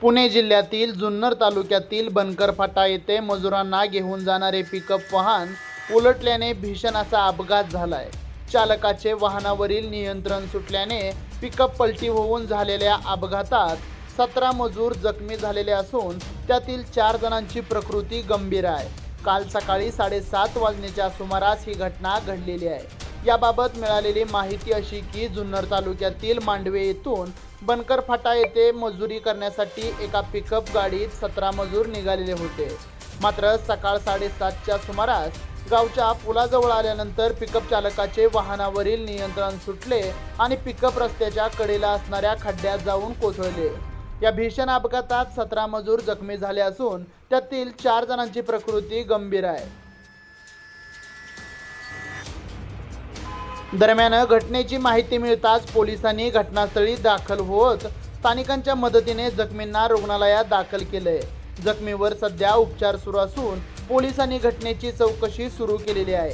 पुणे जिल्ह्यातील जुन्नर तालुक्यातील बनकर फाटा येथे मजुरांना घेऊन जाणारे पिकअप वाहन उलटल्याने भीषण असा अपघात झालाय. चालकाचे वाहनावरील नियंत्रण सुटल्याने पिकअप पलटी होऊन झालेल्या अपघातात सतरा मजूर जखमी झालेले असून त्यातील चार जणांची प्रकृती गंभीर आहे. काल सकाळी साडेसात वाजण्याच्या सुमारास ही घटना घडलेली आहे. याबाबत मिळालेली माहिती अशी की जुन्नर तालुक्यातील मांडवे येथून बनकर फाटा येथे मजुरी करण्यासाठी एका पिकअप गाडीत सतरा मजूर निघालेले होते. मात्र सकाळ साडेसातच्या सुमारास गावच्या पुलाजवळ आल्यानंतर पिकअप चालकाचे वाहनावरील नियंत्रण सुटले आणि पिकअप रस्त्याच्या कडेला असणाऱ्या खड्ड्यात जाऊन कोसळले. या भीषण अपघातात सतरा मजूर जखमी झाले असून त्यातील चार जणांची प्रकृती गंभीर आहे. दरम्यान घटनेची माहिती मिळताच पोलिसांनी घटनास्थळी दाखल होत स्थानिकांच्या मदतीने जखमींना रुग्णालयात दाखल केलंय. जखमीवर सध्या उपचार सुरू असून पोलिसांनी घटनेची चौकशी सुरू केलेली आहे.